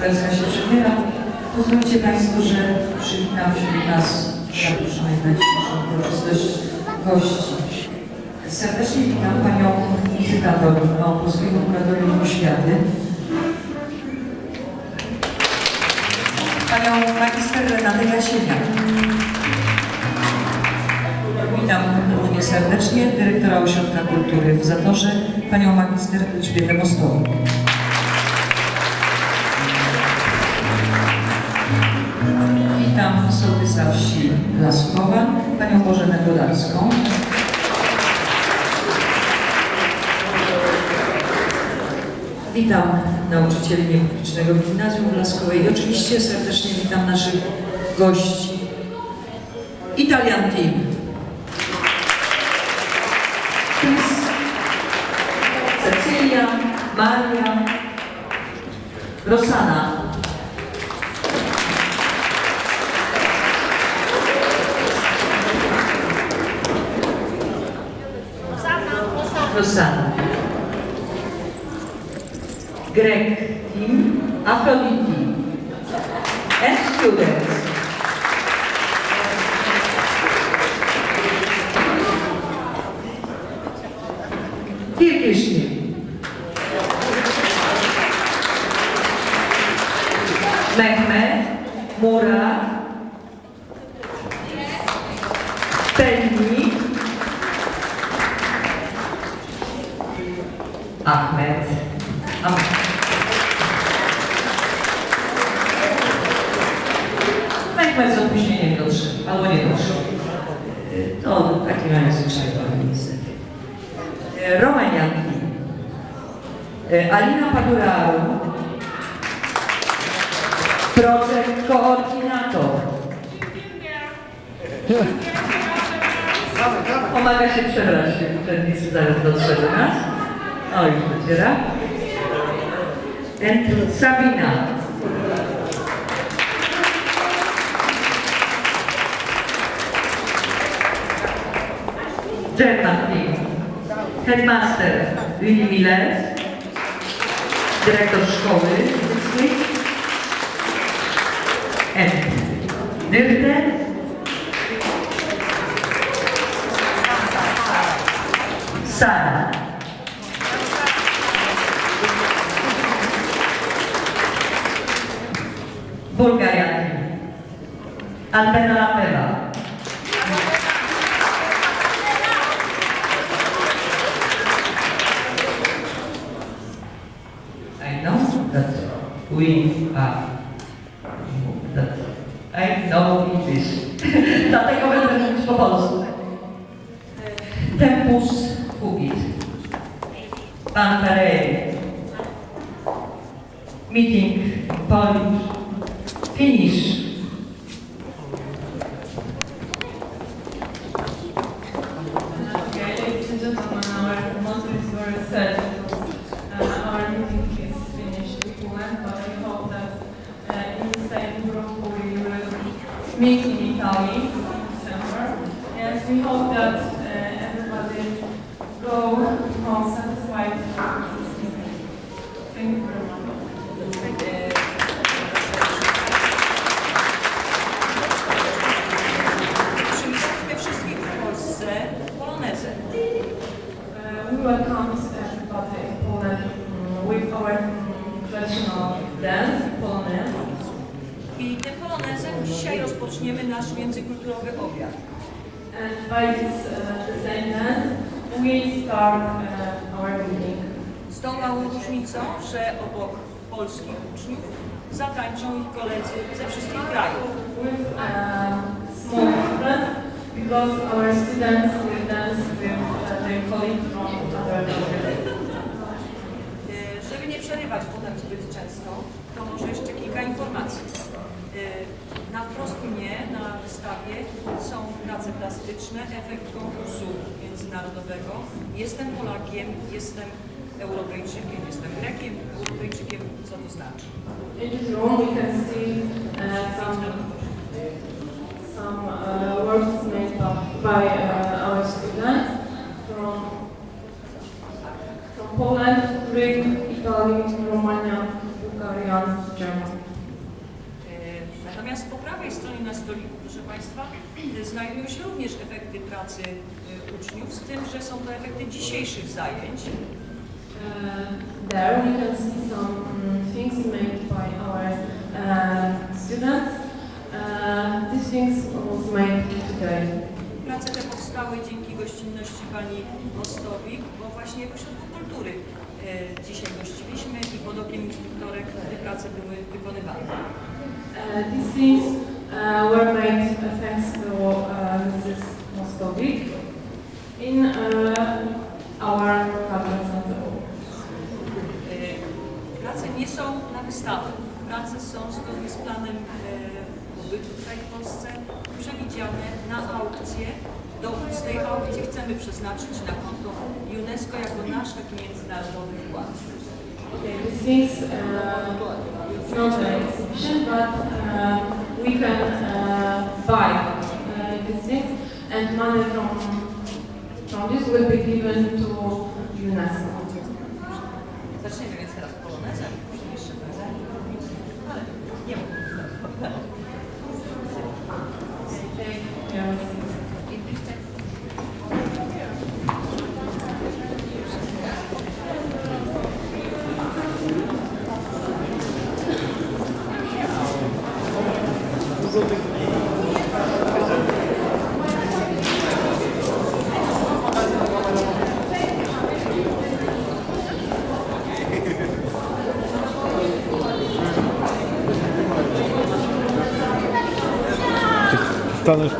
wersja się przybiera. Pozwólcie Państwo, że przywitam wśród nas zaproszonych na dzisiejszą uroczystość gości. Serdecznie witam Panią wizytator Małopolskiego Kuratorium Oświaty, Panią magister Renatę Jasieniak. Witam równie serdecznie dyrektora Ośrodka Kultury w Zatorze, Panią magister Elżbietę Mostołek. Witam sołtysa wsi Laskowa, Panią Bożenę Godarską. Witam nauczycieli niepublicznego Gimnazjum Laskowej i oczywiście serdecznie witam naszych gości. Italian Team. Chris, Cecylia, Maria, Rosana. Rosana. Greg team, Aphrodite, and students. Turkish team. Mehmet, Murad, Ahmet, Ahmet. Mehmet z opóźnieniem doszedł, albo nie doszedł. To taki mają zwyczaj niestety. Romanianki. Alina Paduraru. Projekt koordynator. Pomaga się przebrać, uczestnicy zaraz dotrze do nas. O, już dociera. And Sabina. German team. Headmaster Willy Miller, dyrektor szkoły and Nyrte, Sara. Bulgaria. Albena Lapela. I know that we are that I know English. Dlatego będę mówić po polsku. Tempus fugit. Pantarei. Meeting Polish. Finish. Okay, ladies and gentlemen, our meeting is finished one, but I hope that we will rozpoczniemy nasz międzykulturowy obiad. And by this uh, dance, we start uh, our meeting. Z tą małą różnicą, że obok polskich uczniów zatańczą ich koledzy ze wszystkich krajów. With uh, small difference, because our students will dance with uh, their colleagues from other countries. E, Żeby nie przerywać potem zbyt często, to może jeszcze kilka informacji. E, Na wprost mnie na wystawie są prace plastyczne, efekt konkursu międzynarodowego. Jestem Polakiem, jestem Europejczykiem, jestem Grekiem, Europejczykiem, co to znaczy? In we can see some some uh, works made by, uh, our students from from Poland, Greek, Italy, Romania, Bulgarian, na stoliku, proszę Państwa, y, znajdują się również efekty pracy y, uczniów, z tym, że są to efekty dzisiejszych zajęć. Uh, there we can see some mm, things made by our uh, students. Uh, these things was made today. Prace te powstały dzięki gościnności Pani Mostowik, bo właśnie w Ośrodku Kultury dzisiaj gościliśmy i pod okiem instruktorek te prace były wykonywane. Uh, these things uh, were made uh, thanks to uh, Mrs. Moskovic in uh, our cultural center. E, Prace nie są na wystawę. Prace są zgodnie z planem e, pobytu tutaj w Polsce przewidziane na aukcję. Dochód z tej aukcji chcemy przeznaczyć na konto UNESCO jako nasz taki międzynarodowy wkład. Okay, uh, it's not an exhibition, but uh, we can uh, buy uh, these things, and money from from this will be given to UNESCO. Ma. станеш